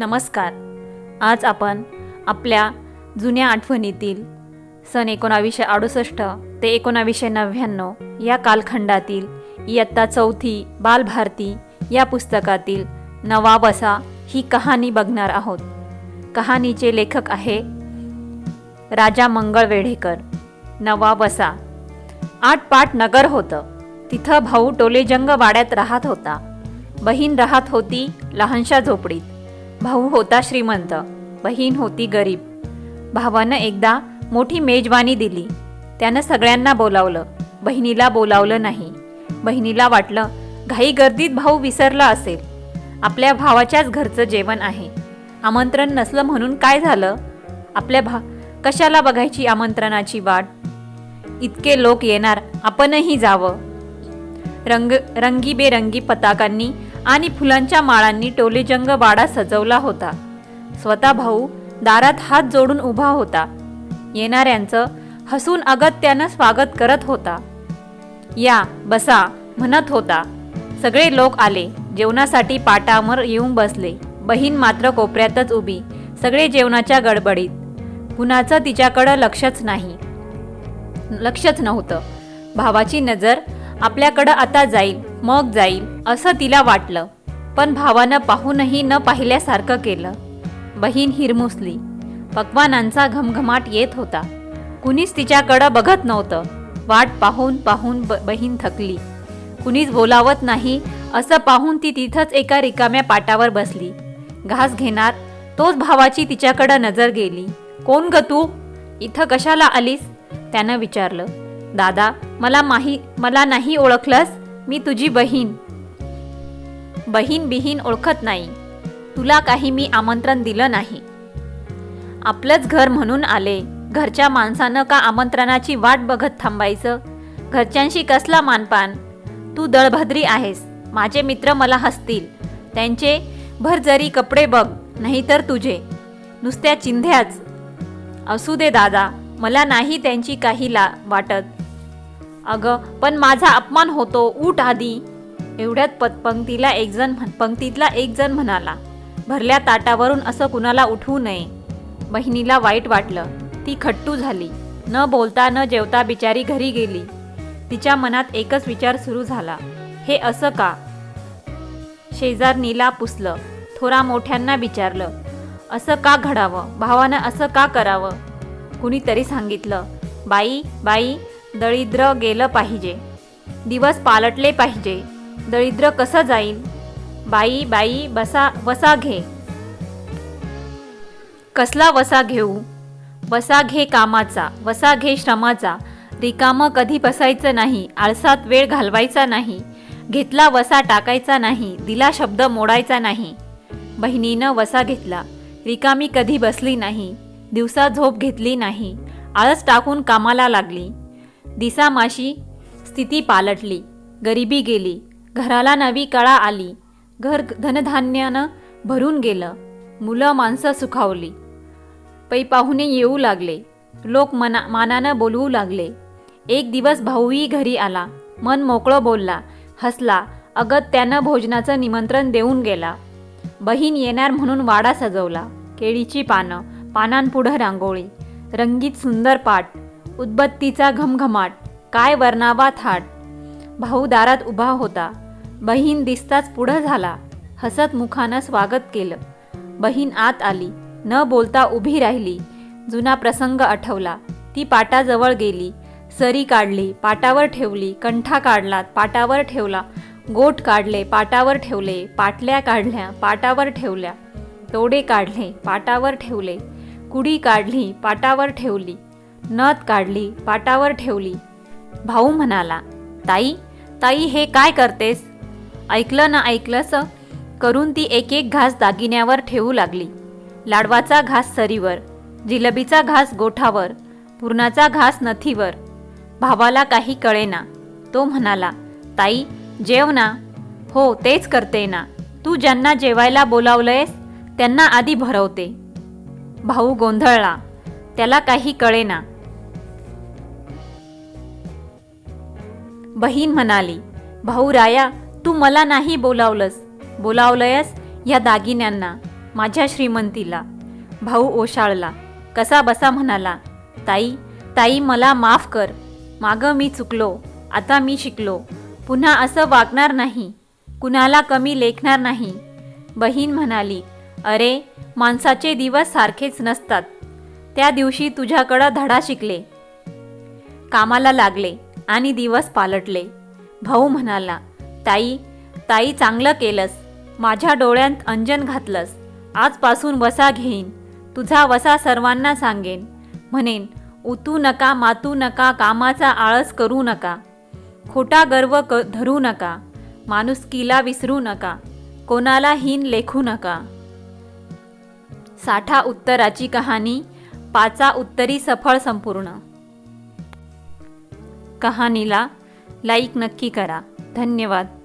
नमस्कार. आज आपण आपल्या जुन्या आठवणीतील सन एकोणावीसशे अडुसष्ट ते एकोणावीसशे नव्याण्णव या कालखंडातील इयत्ता चौथी बालभारती या पुस्तकातील नवाबसा ही कहाणी बघणार आहोत. कहाणीचे लेखक आहे राजा मंगळ वेढेकर नवा बसा आठ पाट नगर होतं. तिथं भाऊ टोलेजंग वाड्यात राहत होता. बहीण राहत होती लहानशा झोपडीत. भाऊ होता श्रीमंत बहीण होती गरीब. भावानं एकदा मोठी मेजवानी दिली. त्यानं सगळ्यांना बोलावलं. बहिणीला बोलावलं नाही. बहिणीला वाटलं घाई गर्दीत भाऊ विसरला असेल. आपल्या भावाच्याच घरचं जेवण आहे. आमंत्रण नसलं म्हणून काय झालं? आपल्या भा कशाला बघायची आमंत्रणाची वाट? इतके लोक येणार आपणही जावं. रंग रंगीबेरंगी पताकांनी आणि फुलांच्या माळांनी टोलेजंग वाडा सजवला होता. स्वतः भाऊ दारात हात जोडून उभा होता. येणाऱ्यांचं हसून अगत्यानं स्वागत करत होता. या बसा म्हणत होता. सगळे लोक आले. जेवणासाठी पाटावर येऊन बसले. बहीण मात्र कोपऱ्यातच उभी. सगळे जेवणाच्या गडबडीत. कुणाचं तिच्याकडं लक्षच नाही. लक्षच नव्हतं. भावाची नजर आपल्याकडं आता जाईल मग जाईल असं तिला वाटलं. पण भावानं पाहूनही न पाहिल्यासारखं केलं. बहीण हिरमुसली. पक्वानांचा घमघमाट येत होता. कुणीच तिच्याकडं बघत नव्हतं. वाट पाहून पाहून ब बहीण थकली. कुणीच बोलावत नाही असं पाहून ती तिथंच एका रिकाम्या पाटावर बसली. घास घेणार तोच भावाची तिच्याकडं नजर गेली. कोण ग तू? इथं कशाला आलीस? त्यानं विचारलं. दादा मला माही मला नाही ओळखलंस मी तुझी बहीण. बहीण बिहीन ओळखत नाही. तुला काही मी आमंत्रण दिलं नाही. आपलंच घर म्हणून आले. घरच्या माणसानं का आमंत्रणाची वाट बघत थांबायचं? घरच्यांशी कसला मानपान? तू दळभद्री आहेस. माझे मित्र मला हसतील. त्यांचे भरजरी कपडे बघ नाहीतर तुझे. नुसत्या चिंध्याच. असू दे दादा मला नाही त्यांची काही ला वाटत. अगं पण माझा अपमान होतो उठ आधी. एवढ्यात पत पंक्तीला एक जण म्हण पंक्तीतला एक जण म्हणाला भरल्या ताटावरून असं कुणाला उठवू नये. बहिणीला वाईट वाटलं. ती खट्टू झाली. न बोलता न जेवता बिचारी घरी गेली. तिच्या मनात एकच विचार सुरू झाला. हे असं का? शेजारणीला पुसलं. थोरा मोठ्यांना विचारलं असं का घडावं? भावानं असं का करावं? कुणीतरी सांगितलं बाई बाई दळिद्र गेलं पाहिजे. दिवस पालटले पाहिजे. दळिद्र कसं जाईल बाई बाई बसा वसा घे. कसला वसा घेऊ? वसा घे कामाचा वसा घे श्रमाचा. रिकामं कधी बसायचं नाही आळसात वेळ घालवायचा नाही. घेतला वसा टाकायचा नाही दिला शब्द मोडायचा नाही. बहिणीनं वसा घेतला. रिकामी कधी बसली नाही. दिवसा झोप घेतली नाही. आळस टाकून कामाला लागली. दिसामाशी स्थिती पालटली. गरिबी गेली. घराला नवी कळा आली. घर धनधान्यानं भरून गेलं. मुलं माणसं सुखावली. पै पाहुणे येऊ लागले. लोक मना मानानं बोलवू लागले. एक दिवस भाऊही घरी आला. मन मोकळं बोलला. हसला. अगत त्यानं भोजनाचं निमंत्रण देऊन गेला. बहीण येणार म्हणून वाडा सजवला. केळीची पानं पानांपुढं रांगोळी. रंगीत सुंदर पाट. उदबत्तीचा घमघमाट काय वर्णावा थाट. भाऊ दारात उभा होता. बहीण दिसताच पुढं झाला. हसत मुखानं स्वागत केलं. बहीण आत आली. न बोलता उभी राहिली. जुना प्रसंग आठवला. ती पाटाजवळ गेली. सरी काढली. पाटावर ठेवली. कंठा काढला. पाटावर ठेवला. गोठ काढले. पाटावर ठेवले. पाटल्या काढल्या. पाटावर ठेवल्या. तोडे काढले. पाटावर ठेवले. कुडी काढली. पाटावर ठेवली. नथ काढली पाटावर ठेवली. भाऊ म्हणाला ताई ताई हे काय करतेस? ऐकलं ना ऐकलंस करून ती एक एक घास दागिन्यावर ठेवू लागली. लाडवाचा घास सरीवर जिलबीचा घास गोठावर पुरणाचा घास नथीवर. भावाला काही कळेना. तो म्हणाला ताई जेव ना हो तेच करते ना. तू ज्यांना जेवायला बोलावलंयस त्यांना आधी भरवते. भाऊ गोंधळला त्याला काही कळेना. बहीण म्हणाली भाऊ राया तू मला नाही बोलावलंस. बोलावलंयस या दागिन्यांना माझ्या श्रीमंतीला. भाऊ ओशाळला. कसा बसा? म्हणाला. ताई ताई मला माफ कर. मागं मी चुकलो आता मी शिकलो. पुन्हा असं वागणार नाही. कुणाला कमी लेखणार नाही. बहीण म्हणाली अरे माणसाचे दिवस सारखेच नसतात. त्या दिवशी तुझ्याकडं धडा शिकले. कामाला लागले. आणि दिवस पालटले. भाऊ म्हणाला ताई ताई चांगलं केलंस. माझ्या डोळ्यांत अंजन घातलंस. आजपासून वसा घेईन. तुझा वसा सर्वांना सांगेन. म्हणेन उतू नका मातू नका कामाचा आळस करू नका. खोटा गर्व क धरू नका. माणुसकीला विसरू नका. कोणाला हीन लेखू नका. साठा उत्तराची कहाणी पाचा उत्तरी सफळ संपूर्ण. कहाणीला लाईक नक्की करा. धन्यवाद.